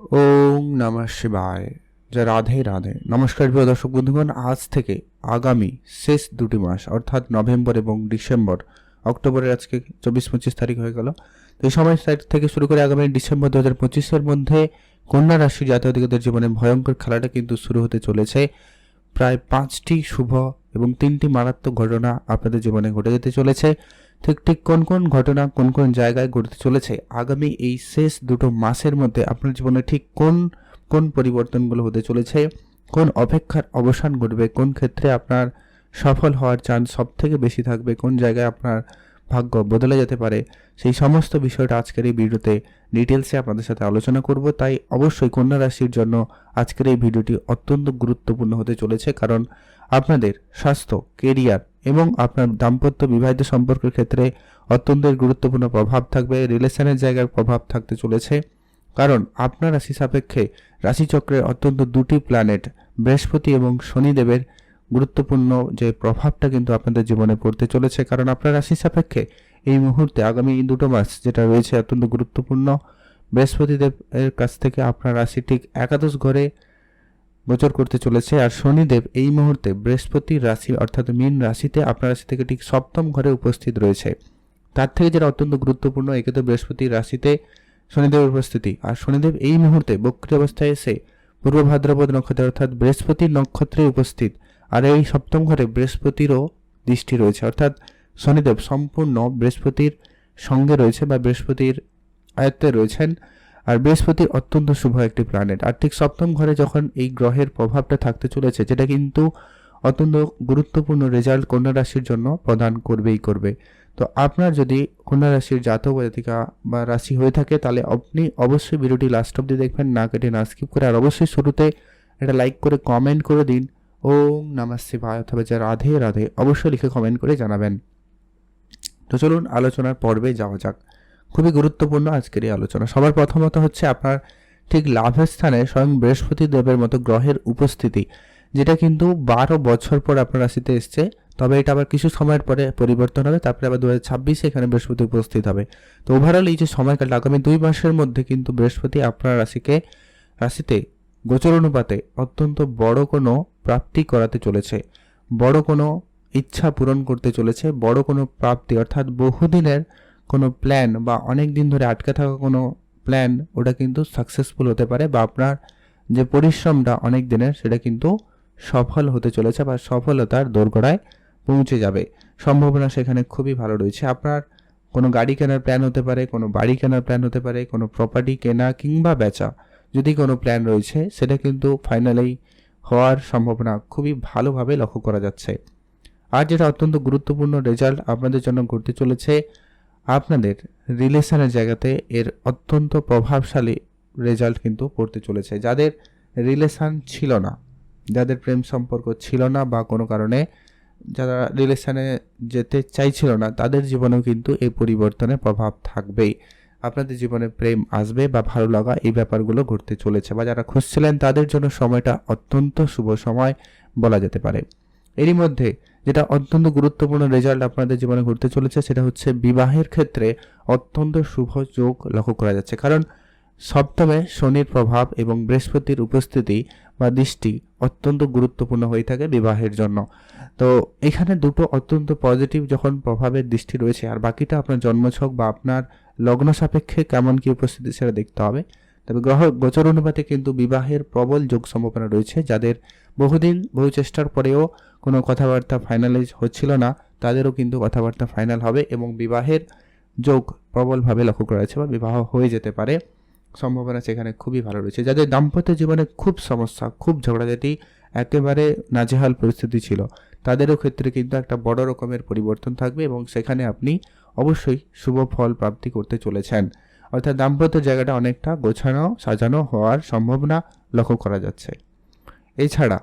ওম নমঃ শিবায়। যা রাধে রাধে। নমস্কার প্রিয় দর্শক বন্ধুগণ, আজ থেকে আগামী শেষ দুটি মাস, অর্থাৎ নভেম্বর এবং ডিসেম্বর, অক্টোবরের আজকে চব্বিশ পঁচিশ তারিখ হয়ে গেল। তো এই সময় তারিখ থেকে শুরু করে আগামী ডিসেম্বর দু হাজার পঁচিশের মধ্যে কন্যা রাশি জাতীয়দের জীবনে ভয়ঙ্কর খেলাটা কিন্তু শুরু হতে চলেছে। প্রায় পাঁচটি শুভ এবং তিনটি মারাত্মক ঘটনা আপনাদের জীবনে ঘটে যেতে চলেছে। ঠিক ঠিক কোন কোন ঘটনা কোন কোন জায়গায় ঘটতে চলেছে? আগামী এই শেষ দুটো মাসের মধ্যে আপনার জীবনে ঠিক কোন কোন পরিবর্তনগুলো হতে চলেছে? কোন অপেক্ষার অবসান ঘটবে? কোন ক্ষেত্রে আপনার সফল হওয়ার চান্স সব থেকে বেশি থাকবে? কোন জায়গায় আপনার ভাগ্য বদলে যেতে পারে? সেই সমস্ত বিষয়টা আজকের এই ভিডিওতে ডিটেলসে আপনাদের সাথে আলোচনা করব। তাই অবশ্যই কন্যা রাশির জন্য আজকের এই ভিডিওটি অত্যন্ত গুরুত্বপূর্ণ হতে চলেছে। কারণ আপনাদের স্বাস্থ্য, কেরিয়ার এবং আপনার দাম্পত্য বিবাহিত সম্পর্কের ক্ষেত্রে অত্যন্ত গুরুত্বপূর্ণ প্রভাব থাকবে। রিলেশনের জায়গার প্রভাব থাকতে চলেছে। কারণ আপনার রাশি সাপেক্ষে রাশিচক্রের অত্যন্ত দুটি প্ল্যানেট বৃহস্পতি এবং শনিদেবের গুরুত্বপূর্ণ যে প্রভাবটা কিন্তু আপনাদের জীবনে পড়তে চলেছে। কারণ আপনার রাশি সাপেক্ষে এই মুহূর্তে আগামী দুটো মাস যেটা রয়েছে অত্যন্ত গুরুত্বপূর্ণ। বৃহস্পতিদেব এর কাছ থেকে আপনার রাশি ঠিক একাদশ ঘরে গোচর করতে চলেছে। আর শনিদেব এই মুহূর্তে বৃহস্পতির রাশি অর্থাৎ মীন রাশিতে আপনার রাশি থেকে ঠিক সপ্তম ঘরে উপস্থিত রয়েছে। তার থেকে যেটা অত্যন্ত গুরুত্বপূর্ণ, একে তো বৃহস্পতির রাশিতে শনিদেবের উপস্থিতি। আর শনিদেব এই মুহূর্তে বক্রী অবস্থায় এসে পূর্ব ভাদ্রপদ নক্ষত্রে অর্থাৎ বৃহস্পতির নক্ষত্রে উপস্থিত। আর এই সপ্তম ঘরে বৃহস্পতিরও দৃষ্টি রয়েছে। অর্থাৎ শনিদেব সম্পূর্ণ বৃহস্পতির সঙ্গে রয়েছে বা বৃহস্পতির আয়ত্তে রয়েছেন। আর বৃহস্পতি অত্যন্ত শুভ একটি প্ল্যানেট আর ঠিক সপ্তম ঘরে যখন এই গ্রহের প্রভাবটা থাকতে চলেছে, যেটা কিন্তু অত্যন্ত গুরুত্বপূর্ণ রেজাল্ট কন্যা রাশির জন্য প্রদান করবেই করবে। তো আপনার যদি কন্যা রাশির জাতক জাতিকা বা রাশি হয়ে থাকে, তাহলে আপনি অবশ্যই ভিডিওটি লাস্ট অব্দি দেখবেন, না কেটে না স্কিপ করে। আর অবশ্যই শুরুতে এটা লাইক করে কমেন্ট করে দিন। ওম নমঃ শিবায় অথবা যা রাধে রাধে, অবশ্যই লিখে কমেন্ট করে জানাবেন। তো চলুন আলোচনার পর্বে যাওয়া যাক। খুবই গুরুত্বপূর্ণ আজকের এই আলোচনা। সবার প্রথমত হচ্ছে আপনার ঠিক লাভের স্থানে স্বয়ং বৃহস্পতি দেবের মতো গ্রহের উপস্থিতি, যেটা কিন্তু বারো বছর পর আপনার রাশিতে এসছে, তবে এটা আবার কিছু সময়ের পরে পরিবর্তন হবে। তারপরে আবার দু হাজার ছাব্বিশে এখানে বৃহস্পতি উপস্থিত হবে। তো ওভারঅল এই যে সময়কাল আগামী দুই মাসের মধ্যে কিন্তু বৃহস্পতি আপনার রাশিকে, রাশিতে গোচর অনুপাতে অত্যন্ত বড় কোনো প্রাপ্তি করাতে চলেছে, বড় কোনো ইচ্ছা পূরণ করতে চলেছে, বড় কোনো প্রাপ্তি, অর্থাৎ বহুদিনের কোনো প্ল্যান বা অনেক দিন ধরে আটকে থাকা কোনো প্ল্যান ওটা কিন্তু সাকসেসফুল হতে পারে বা আপনার যে পরিশ্রমটা অনেক দিনের সেটা কিন্তু সফল হতে চলেছে বা সফলতার দোরগোড়ায় পৌঁছে যাবে। সম্ভাবনা সেখানে খুবই ভালো রয়েছে। আপনার কোনো গাড়ি কেনার প্ল্যান হতে পারে, কোনো বাড়ি কেনার প্ল্যান হতে পারে, কোনো প্রপার্টি কেনা কিংবা বেচা যদি কোনো প্ল্যান রয়েছে সেটা কিন্তু ফাইনালি হওয়ার সম্ভাবনা খুবই ভালোভাবে লক্ষ্য করা যাচ্ছে। আর যেটা অত্যন্ত গুরুত্বপূর্ণ রেজাল্ট আপনাদের জন্য ঘটতে চলেছে আপনাদের রিলেশনের জায়গাতে এর অত্যন্ত প্রভাবশালী রেজাল্ট কিন্তু পড়তে চলেছে। যাদের রিলেশান ছিল না, যাদের প্রেম সম্পর্ক ছিল না বা কোনো কারণে যারা রিলেশানে যেতে চাইছিল না, তাদের জীবনেও কিন্তু এই পরিবর্তনের প্রভাব থাকবেই। আপনাদের জীবনে প্রেম আসবে বা ভালো লাগা এই ব্যাপারগুলো ঘটতে চলেছে বা যারা খুঁজছিলেন তাদের জন্য সময়টা অত্যন্ত শুভ সময় বলা যেতে পারে। এরই মধ্যে যেটা অত্যন্ত গুরুত্বপূর্ণ রেজাল্ট আপনাদের জীবনে ঘটতে চলেছে, সেটা হচ্ছে বিবাহের ক্ষেত্রে অত্যন্ত শুভ যোগ লক্ষ্য করা যাচ্ছে। কারণ সপ্তমে শনির প্রভাব এবং বৃহস্পতির উপস্থিতি বা দৃষ্টি অত্যন্ত গুরুত্বপূর্ণ হয়ে থাকে বিবাহের জন্য। তো এখানে দুটো অত্যন্ত পজিটিভ যখন প্রভাবের দৃষ্টি রয়েছে, আর বাকিটা আপনার জন্মছক বা আপনার লগ্ন সাপেক্ষে কেমন কি উপস্থিতি সেটা দেখতে হবে। তবে গ্রহ, গোচর অনুপাতে কিন্তু বিবাহের প্রবল যোগ সম্ভাবনা রয়েছে, যাদের বহুদিন, বহু চেষ্টার পরেও কোনো কথাবার্তা ফাইনালাইজ হচ্ছিল না। তাদেরও কিন্তু কথাবার্তা ফাইনাল হবে এবং বিবাহের যোগ প্রবলভাবে লক্ষ্য করা যাচ্ছে বা বিবাহ হয়ে যেতে পারে। সম্ভাবনা সেখানে খুবই ভালো রয়েছে। যাদের দাম্পত্য জীবনে খুব সমস্যা, খুব ঝগড়াঝাটি, একেবারে নাজেহাল পরিস্থিতি ছিল, তাদেরও ক্ষেত্রে কিন্তু একটা বড় রকমের পরিবর্তন থাকবে এবং সেখানে আপনি অবশ্যই শুভ ফল প্রাপ্তি করতে চলেছেন। অর্থাৎ দাম্পত্য জায়গাটা অনেকটা গোছানো, সাজানো হওয়ার সম্ভাবনা লক্ষ্য করা যাচ্ছে। এছাড়া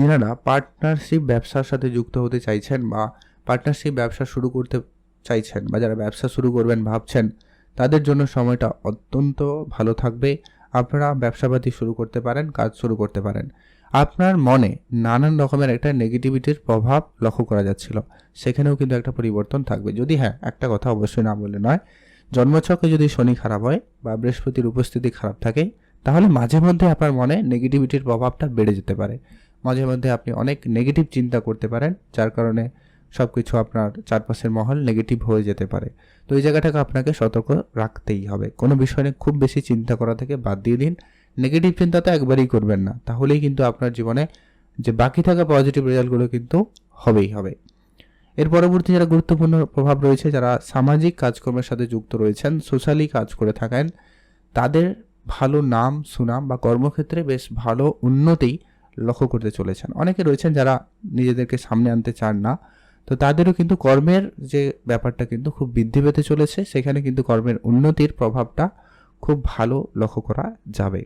যারা পার্টনারশিপ ব্যবসার সাথে যুক্ত হতে চাইছেন বা পার্টনারশিপ ব্যবসা শুরু করতে চাইছেন বা যারা ব্যবসা শুরু করবেন ভাবছেন, তাদের জন্য সময়টা অত্যন্ত ভালো থাকবে। আপনারা ব্যবসাপাতি শুরু করতে পারেন, কাজ শুরু করতে পারেন। আপনার মনে নানান রকমের একটা নেগেটিভিটির প্রভাব লক্ষ্য করা যাচ্ছিল। সেখানেও কিন্তু একটা পরিবর্তন থাকবে। যদি হ্যাঁ একটা কথা অবশ্যই না বলে নয় জন্মছকে যদি শনি খারাপ হয় বা বৃহস্পতির উপস্থিতি খারাপ থাকে, তাহলে মাঝে মধ্যে আপনার মনে নেগেটিভিটির প্রভাবটা বেড়ে যেতে পারে। মাঝে মধ্যে আপনি অনেক নেগেটিভ চিন্তা করতে পারেন, যার কারণে সব কিছু আপনার চারপাশের মহল নেগেটিভ হয়ে যেতে পারে। তো এই জায়গাটাকে আপনাকে সতর্ক রাখতেই হবে। কোনো বিষয় নিয়ে খুব বেশি চিন্তা করা থেকে বাদ দিয়ে দিন। নেগেটিভ চিন্তা তো একবারই করবেন না, তাহলেই কিন্তু আপনার জীবনে যে বাকি থাকা পজিটিভ রেজাল্টগুলো কিন্তু হবেই হবে। এর পরবর্তী যারা গুরুত্বপূর্ণ প্রভাব রয়েছে, যারা সামাজিক কাজকর্মের সাথে যুক্ত রয়েছেন সোশ্যালি কাজ করে থাকেন, তাদের ভালো নাম, সুনাম বা কর্মক্ষেত্রে বেশ ভালো উন্নতি লক্ষ্য করতে চলেছেন। অনেকে রয়েছেন যারা নিজেদেরকে সামনে আনতে চান না। তো তাদেরও কিন্তু কর্মের যে ব্যাপারটা কিন্তু খুব বৃদ্ধি পেতে চলেছে, সেখানে কিন্তু কর্মের উন্নতির প্রভাবটা খুব ভালো লক্ষ্য করা যাবে।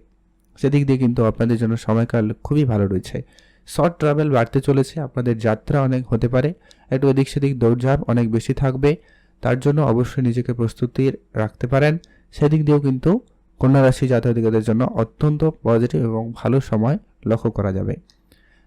সেদিক দিয়ে কিন্তু আপনাদের জন্য সময়কাল খুবই ভালো রয়েছে। শর্ট ট্রাভেল বাড়তে চলেছে, আপনাদের যাত্রা অনেক হতে পারে। একটু এদিক সেদিক দৌড়ঝাঁপ অনেক বেশি থাকবে। তার জন্য অবশ্যই নিজেকে প্রস্তুতি রাখতে পারেন। সেদিক দিয়েও কিন্তু কন্যা রাশি জাতকদের জন্য অত্যন্ত পজিটিভ এবং ভালো সময় লক্ষ্য করা যাবে।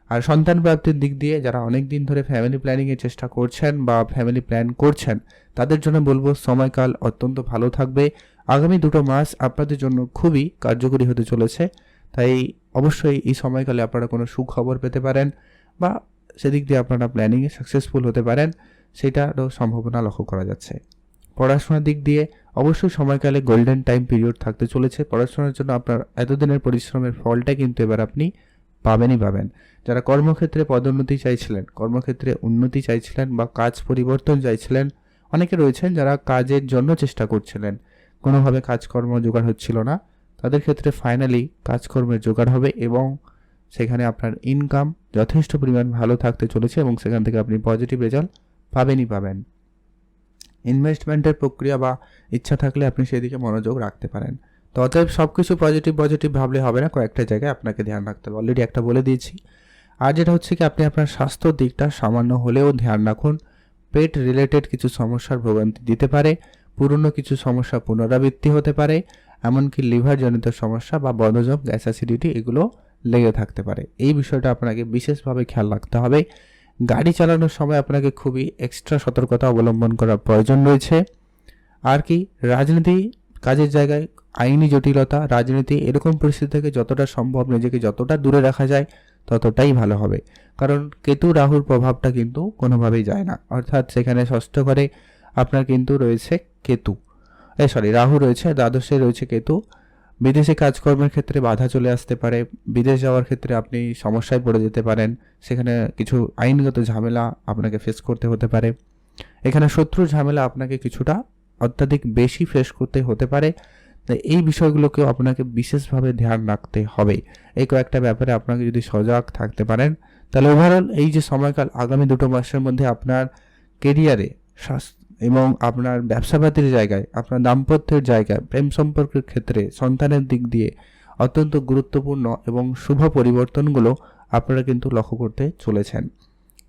আর সন্তান প্রাপ্তির দিক দিয়ে যারা অনেক দিন ধরে ফ্যামিলি প্ল্যানিংয়ের চেষ্টা করছেন বা ফ্যামিলি প্ল্যান করছেন, তাদের জন্য বলব সময়কাল অত্যন্ত ভালো থাকবে। আগামী দুটো মাস আপনাদের জন্য খুবই কার্যকরী হতে চলেছে। তাই অবশ্যই এই সময়কালে আপনারা কোনো সুখবর পেতে পারেন বা সেদিক দিয়ে আপনারা প্ল্যানিংয়ে সাকসেসফুল হতে পারেন, সেটারও সম্ভাবনা লক্ষ্য করা যাচ্ছে। পড়াশোনার দিক দিয়ে অবশ্যই সময়কালে গোল্ডেন টাইম পিরিয়ড থাকতে চলেছে। পড়াশোনার জন্য আপনার এতদিনের পরিশ্রমের ফলটা কিন্তু এবার আপনি পাবেনই পাবেন। যারা কর্মক্ষেত্রে পদোন্নতি চাইছিলেন, কর্মক্ষেত্রে উন্নতি চাইছিলেন বা কাজ পরিবর্তন চাইছিলেন, অনেকে রয়েছেন যারা কাজের জন্য চেষ্টা করছিলেন। কোনোভাবে কাজকর্ম জোগাড় হচ্ছিল না। তাদের ক্ষেত্রে ফাইনালি কাজকর্মের জোগাড় হবে এবং সেখানে আপনার ইনকাম যথেষ্ট পরিমাণ ভালো থাকতে চলেছে এবং সেখান থেকে আপনি পজিটিভ রেজাল্ট পাবেনই পাবেন। ইনভেস্টমেন্টের প্রক্রিয়া বা ইচ্ছা থাকলে আপনি সেদিকে মনোযোগ রাখতে পারেন। তো অতএব সব কিছু পজিটিভ পজিটিভ ভাবলে হবে না, কয়েকটা জায়গায় আপনাকে ধ্যান রাখতে হবে। অলরেডি একটা বলে দিয়েছি। আর যেটা হচ্ছে কি, আপনি আপনার স্বাস্থ্যর দিকটা সামান্য হলেও ধ্যান রাখুন। পেট রিলেটেড কিছু সমস্যার ভোগান্তি দিতে পারে, পুরনো কিছু সমস্যা পুনরাবৃত্তি হতে পারে, এমনকি লিভার জনিত সমস্যা বা বদহজম গ্যাস অ্যাসিডিটি এগুলো লেগে থাকতে পারে। এই বিষয়টা আপনাকে বিশেষভাবে খেয়াল রাখতে হবে। গাড়ি চালানোর সময় আপনাকে খুবই এক্সট্রা সতর্কতা অবলম্বন করার প্রয়োজন রয়েছে। আর কি, রাজনীতি কাজের জায়গায় আইনি জটিলতা, রাজনীতি এরকম পরিস্থিতি থেকে যতটা সম্ভব নিজেকে যতটা দূরে রাখা যায়, ততটাই ভালো হবে। কারণ কেতু রাহুর প্রভাবটা কিন্তু কোনোভাবেই যায় না। অর্থাৎ সেখানে ষষ্ঠ ঘরে আপনার কিন্তু রয়েছে কেতু। এ সরি রাহু রয়েছে, দ্বাদশে রয়েছে কেতু। বিদেশে কাজকর্মের ক্ষেত্রে বাধা চলে আসতে পারে, বিদেশ যাওয়ার ক্ষেত্রে আপনি সমস্যায় পড়ে যেতে পারেন, সেখানে কিছু আইনগত ঝামেলা আপনাকে ফেস করতে হতে পারে। এখানে শত্রুর ঝামেলা আপনাকে কিছুটা অত্যাধিক বেশি ফেস করতে হতে পারে। তাই এই বিষয়গুলোকেও আপনাকে বিশেষভাবে ধ্যান রাখতে হবে। এই কয়েকটা ব্যাপারে আপনাকে যদি সজাগ থাকতে পারেন, তাহলে ওভারঅল এই যে সময়কাল আগামী দুটো মাসের মধ্যে আপনার কেরিয়ারে এবং আপনার ব্যবসাপাতির জায়গায়, আপনার দাম্পত্যের জায়গায়, প্রেম সম্পর্কের ক্ষেত্রে, সন্তানের দিক দিয়ে অত্যন্ত গুরুত্বপূর্ণ এবং শুভ পরিবর্তনগুলো আপনারা কিন্তু লক্ষ্য করতে চলেছেন।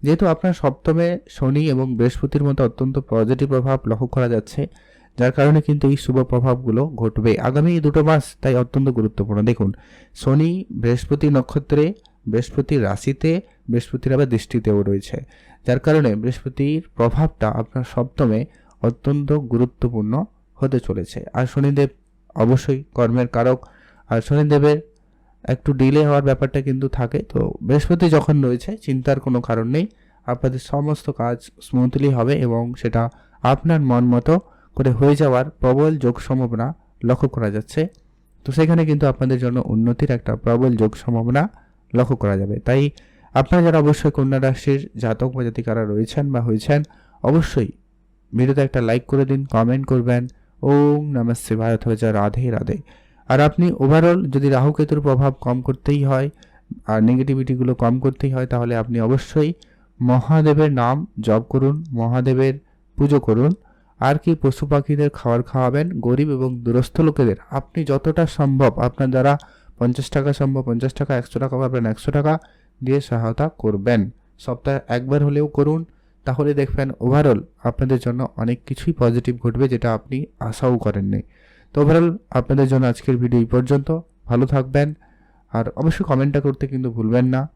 যেহেতু আপনার সপ্তমে শনি এবং বৃহস্পতির মতো অত্যন্ত পজিটিভ প্রভাব লক্ষ্য করা যাচ্ছে, যার কারণে কিন্তু এই শুভ প্রভাবগুলো ঘটবে। আগামী দুটো মাস তাই অত্যন্ত গুরুত্বপূর্ণ। দেখুন, শনি, বৃহস্পতি নক্ষত্রে বৃহস্পতির রাশিতে বৃহস্পতির আবার দৃষ্টিতেও রয়েছে। যার কারণে বৃহস্পতির প্রভাবটা আপনার সপ্তমে অত্যন্ত গুরুত্বপূর্ণ হতে চলেছে। আর শনিদেব অবশ্যই কর্মের কারক। আর শনিদেবের একটু ডিলে হওয়ার ব্যাপারটা কিন্তু থাকে। তো বৃহস্পতি যখন রয়েছে, চিন্তার কোনো কারণ নেই। আপনাদের সমস্ত কাজ স্মুথলি হবে এবং সেটা আপনার মন মতো করে হয়ে যাওয়ার প্রবল যোগ সম্ভাবনা লক্ষ্য করা যাচ্ছে। তো সেখানে কিন্তু আপনাদের জন্য উন্নতির একটা প্রবল যোগ সম্ভাবনা লক্ষ্য করা যাবে। তাই আপনারা যারা অবশ্যই কন্যা রাশির জাতক বা জাতিকারা রয়েছেন বা হয়েছেন, অবশ্যই ভিডিওতে একটা লাইক করে দিন কমেন্ট করবেন। ওম নমঃ শিবায় অথবা যা, রাধে রাধে। আর আপনি ওভারঅল যদি রাহু কেতুর প্রভাব কম করতেই হয় আর নেগেটিভিটিগুলো কম করতেই হয়, তাহলে আপনি অবশ্যই মহাদেবের নাম জপ করুন, মহাদেবের পুজো করুন। আর কি পশু পাখিদের খাবার খাওয়াবেন, গরিব এবং দুরস্থ লোকেদের, আপনি যতটা সম্ভব, আপনার দ্বারা পঞ্চাশ টাকা সম্ভব, পঞ্চাশ টাকা, একশো টাকা পাবেন, একশো টাকা দিয়ে সহায়তা করবেন। সপ্তাহে একবার হলেও করুন। তাহলে দেখবেন ওভারঅল আপনাদের জন্য অনেক কিছুই পজিটিভ ঘটবে যেটা আপনি আশাও করেননি। তো ওভারঅল আপনাদের জন্য আজকের ভিডিও এই পর্যন্ত। ভালো থাকবেন। আর অবশ্যই কমেন্টটা করতে কিন্তু ভুলবেন না।